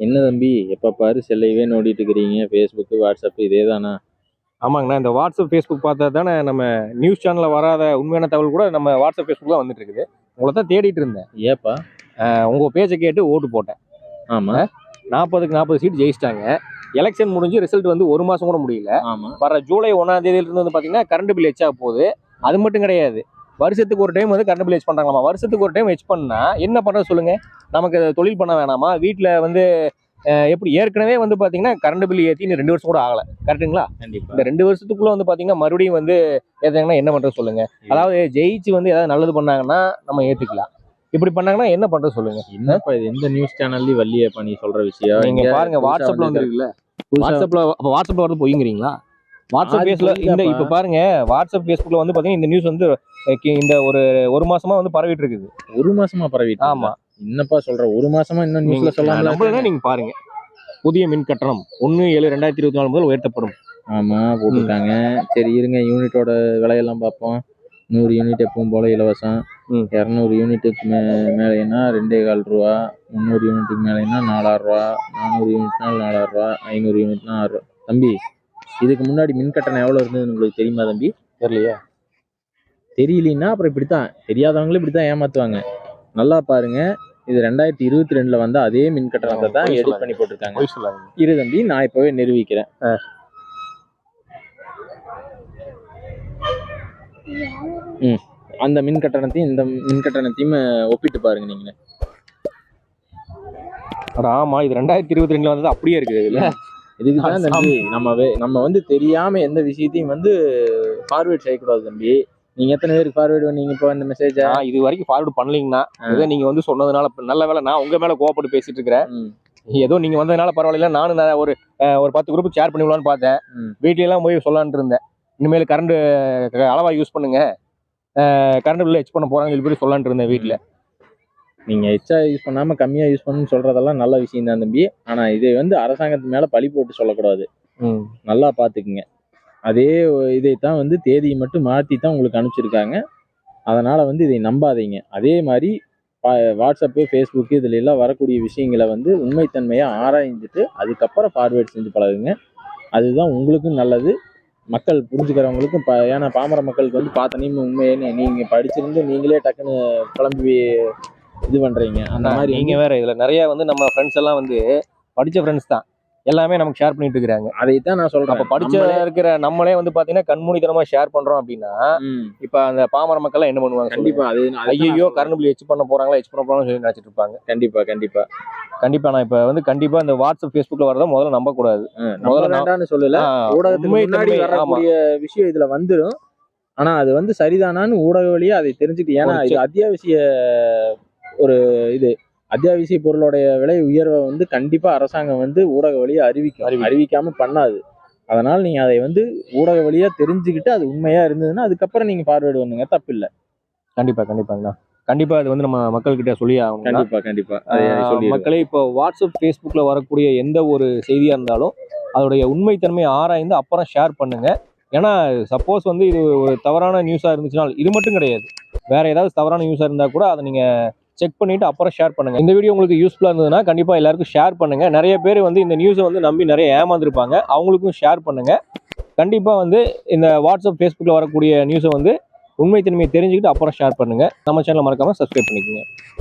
என்ன தம்பி எப்போ பாரு செல்லையவே நோண்டிட்டு இருக்கிறீங்க ஃபேஸ்புக்கு வாட்ஸ்அப் இதே தானா ஆமாங்கண்ணா இந்த வாட்ஸ்அப் ஃபேஸ்புக் பார்த்தா தானே நம்ம நியூஸ் சேனலில் வராத உண்மையான தகவல் கூட நம்ம வாட்ஸ்அப் ஃபேஸ்புக் தான் வந்துட்டு இருக்குது உங்களை தான் தேடிட்டு இருந்தேன். ஏப்பா? அஹ் உங்க பேச்சை கேட்டு ஓட்டு போட்டேன். ஆமா. நாற்பதுக்கு நாற்பது சீட் ஜெயிச்சிட்டாங்க. எலெக்ஷன் முடிஞ்சு ரிசல்ட் வந்து ஒரு மாசம் கூட முடியல. ஆமா. வர ஜூலை ஒன்றாம் தேதியில இருந்து வந்து பார்த்தீங்கன்னா கரண்ட் பில் எச்சா போகுது. அது மட்டும் கிடையாது. வருஷத்துக்கு ஒரு டைம் வந்து கரண்ட் பில் எச் பண்றாங்களாமா? வருஷத்துக்கு ஒரு டைம் எச் பண்ணா என்ன பண்றது சொல்லுங்க. நமக்கு தொழில் பண்ண வேணாமா? வீட்டில் வந்து எப்படி ஏற்கனவே வந்து பார்த்தீங்கன்னா கரண்ட் பில் ஏற்றி இன்னும் ரெண்டு வருஷம் கூட ஆகலை. கரெக்ட்டுங்களா? கண்டிப்பா. இந்த ரெண்டு வருஷத்துக்குள்ள வந்து பார்த்தீங்கன்னா மறுபடியும் வந்து ஏத்தாங்கன்னா என்ன பண்றது சொல்லுங்க. அதாவது ஜெயிச்சு வந்து ஏதாவது நல்லது பண்ணாங்கன்னா நம்ம ஏத்துக்கலாம். இப்படி பண்ணாங்கன்னா என்ன பண்றது சொல்லுங்க. என்னப்பா இது? எந்த நியூஸ் சேனல்லயும் வள்ளியப்பா நீ சொல்ற விஷயம்? நீங்க இங்க பாருங்க புதுசா வாட்ஸ்அப்ல வந்து வந்துருக்குல்ல. வாட்ஸ்அப்ல அப்ப வாட்ஸ்அப்ல வந்து பொய்ங்கிறீங்களா வாட்ஸ்அப் பேஸ்ல இந்த. இப்ப பாருங்க வாட்ஸ்அப் பேஸ்புக்ல வந்து பாத்தீங்கன்னா இந்த நியூஸ் வந்து இந்த ஒரு ஒரு மாசமா வந்து பரவிட்டு இருக்குது. ஒரு மாசமா பரவிட்டு ஆமா? என்னப்பா சொல்ற? ஒரு மாசமா இன்னும் நியூஸ்ல நம்பலன்னா நீங்க பாருங்க. புதிய மின் கட்டணம் ஒன்னு ஏழு ரெண்டாயிரத்தி இருபத்தி நாலு முதல் உயர்த்தப்படும். ஆமா போட்டிருக்காங்க சரி இருங்க யூனிட்டோட விலையெல்லாம் பார்ப்போம். நூறு யூனிட் எப்பவும் போல இலவசம். இரநூறு யூனிட்டுக்கு மே மேலேனா ரெண்டே கால் ரூபா. முந்நூறு யூனிட்டுக்கு மேலேனா நாலாயிரம் ரூபா. நானூறு யூனிட்னா நாலாயிரம் ரூபா. ஐநூறு யூனிட்னா ஆறு ரூபா. தம்பி இதுக்கு முன்னாடி மின் கட்டணம் எவ்வளோ இருந்ததுன்னு உங்களுக்கு தெரியுமா தம்பி? தெரியலையா. தெரியலன்னா அப்புறம் இப்படித்தான். தெரியாதவங்களும் இப்படித்தான் ஏமாத்துவாங்க. நல்லா பாருங்க. இது ரெண்டாயிரத்தி இருபத்தி ரெண்டுல வந்த அதே மின் கட்டணத்தை தான் எடிட். பண்ணி போட்டிருக்காங்க. இரு தம்பி நான் இப்பவே நிரூபிக்கிறேன். ம். அந்த மின் கட்டணத்தையும் இந்த மின் கட்டணத்தையும் ஒப்பிட்டு பாருங்க நீங்க ஆமா இது ரெண்டாயிரத்தி இருபத்தி ரெண்டுல வந்தது அப்படியே இருக்குது இதுல. இதுக்கு தான் தம்பி நம்ம நம்ம வந்து தெரியாம எந்த விஷயத்தையும் வந்து ஃபார்வேர்ட் செய்யக்கூடாது தம்பி. நீங்க எத்தனை பேருக்கு ஃபார்வேர்ட் பண்ணீங்க இப்போ இந்த மெசேஜ இது வரைக்கும் ஃபார்வர்ட் பண்ணலீங்கன்னா இதை நீங்க வந்து சொன்னதுனால நல்ல வேளை நான் உங்க மேல கோவப்பட்டு பேசிட்டு இருக்கிறேன். ஏதோ நீங்க வந்ததுனால பரவாயில்ல நானும் நான் ஒரு ஒரு பத்து குரூப் ஷேர் பண்ணிவிடலான்னு பார்த்தேன். வீட்ல எல்லாம் போய் சொல்லலான்ட்டு இருந்தேன். இனிமேல் கரண்ட் அளவா யூஸ் பண்ணுங்க. கரண்ட் பில்ல எச் பண்ண போறாங்கன்னு சொல்லி போய் சொல்லலான்ட்டு இருந்தேன் வீட்ல. நீங்க எச்சா யூஸ் பண்ணாம கம்மியா யூஸ் பண்ணணும்னு சொல்றதெல்லாம் நல்ல விஷயம் தான் தம்பி. ஆனா இதை வந்து அரசாங்கத்து மேல பழி போட்டு சொல்லக்கூடாது. நல்லா பாத்துக்குங்க. அதே இதைத்தான் வந்து தேதியை மட்டும் மாத்தி தான் உங்களுக்கு அனுப்பிச்சிருக்காங்க. அதனால வந்து இதை நம்பாதீங்க. அதே மாதிரி பா- வாட்ஸ்அப்பு ஃபேஸ்புக்கு இதுல எல்லாம் வரக்கூடிய விஷயங்களை வந்து உண்மைத்தன்மையை ஆராய்ஞ்சிட்டு அதுக்கப்புறம் ஃபார்வேர்ட் செஞ்சு பழகுங்க. அதுதான் உங்களுக்கும் நல்லது. மக்கள் புரிஞ்சுக்கிறவங்களுக்கும் ப ஏன்னா பாமர மக்களுக்கு வந்து பார்த்தனே உண்மையே நீங்க படிச்சிருந்து நீங்களே டக்குன்னு குழம்பி இது பண்றீங்க. அந்த மாதிரி நீங்க வேற இதுல நிறைய வந்து நம்ம ஃப்ரெண்ட்ஸ் எல்லாம் வந்து படிச்ச ஃப்ரெண்ட்ஸ் தான். எல்லாமே நமக்கு ஷேர் பண்ணிட்டு இருக்காங்க அதைத்தான் நான் சொல்றேன். அப்ப படிச்ச இருக்கிற நம்மளே வந்து பாத்தீங்கன்னா கண்மூடித்தனமா ஷேர் பண்றோம் அப்படின்னா இப்ப அந்த பாமர மக்கள் எல்லாம் என்ன பண்ணுவாங்க கண்டிப்பா அது ஐயோ கரண்ட் பில் எச் பண்ண போறாங்களா எச் பண்ண போறாங்கன்னு சொல்லி நினைச்சிட்டு இருப்பாங்க. கண்டிப்பா கண்டிப்பா. கண்டிப்பா நான் இப்ப வந்து கண்டிப்பா இந்த வாட்ஸ்அப் ஃபேஸ்புக்ல வரத முதல்ல நம்ப கூடாது முதல்ல வேண்டாம்னு சொல்லல. ஊடகத்துக்கு முன்னாடி. வரக்கூடிய விஷயம் இதுல வந்துரும். ஆனா அது வந்து சரிதானான்னு ஊடக வழியா அதை தெரிஞ்சுட்டு ஏன்னா இது அத்தியாவசிய ஒரு இது. அத்தியாவசிய பொருளுடைய விலை உயர்வை வந்து கண்டிப்பா அரசாங்கம் வந்து ஊடக வழியா அறிவிக்கும். அறிவிக்கும். அறிவிக்காம பண்ணாது. அதனால நீங்க அதை வந்து ஊடக வழியா தெரிஞ்சுக்கிட்டு அது உண்மையா இருந்ததுன்னா அதுக்கப்புறம் நீங்க ஃபார்வேர்டு பண்ணுங்க. தப்பு இல்ல கண்டிப்பா கண்டிப்பாங்கண்ணா கண்டிப்பா இது வந்து நம்ம மக்கள் கிட்ட சொல்லி ஆகணும் கண்டிப்பா கண்டிப்பா. அதை. மக்களே இப்போ வாட்ஸ்அப் ஃபேஸ்புக்ல வரக்கூடிய எந்த ஒரு செய்தியா இருந்தாலும் அதோடைய உண்மைத்தன்மையை ஆராய்ந்து அப்புறம் ஷேர் பண்ணுங்க. ஏன்னா சப்போஸ் வந்து இது ஒரு தவறான நியூஸா இருந்துச்சுன்னா இது மட்டும் கிடையாது. வேற ஏதாவது தவறான நியூஸா இருந்தா கூட அதை நீங்க செக் பண்ணிட்டு அப்புறம் ஷேர் பண்ணுங்க. இந்த வீடியோ உங்களுக்கு யூஸ்ஃபுல்லா இருந்ததுன்னா கண்டிப்பா எல்லாருக்கும் ஷேர் பண்ணுங்க. நிறைய பேர் வந்து இந்த நியூஸை வந்து நம்பி நிறைய ஏமாந்துருப்பாங்க. அவங்களுக்கும் ஷேர் பண்ணுங்க. கண்டிப்பா வந்து இந்த வாட்ஸ்அப் ஃபேஸ்புக்ல வரக்கூடிய நியூஸை வந்து உண்மை தன்மையை தெரிஞ்சுக்கிட்டு அப்புறம் ஷேர் பண்ணுங்க. நம்ம சேனலை மறக்காம சப்ஸ்கிரைப் பண்ணிக்கோங்க.